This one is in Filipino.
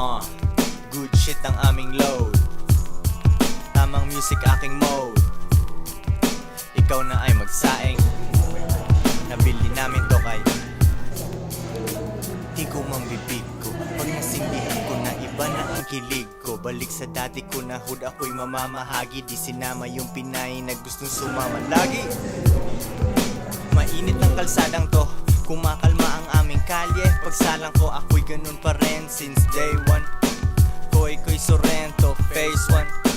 uh, Good shit ang aming load. Tamang music aking mode. Ikaw na ay magsaing. Nabili namin to kay Di ko mambibig ko. Pag nasindihan ko na iba na ang kilig ko. Balik sa dati ko na hood ako'y mamamahagi. Di sinama yung Pinay na gustong sumama lagi. Mainit ang kalsadang to. Kumakalma ang aming kalye. Pagsalang ko ako'y ganun pa Since day one. Koy ko'y Sorrento Phase 1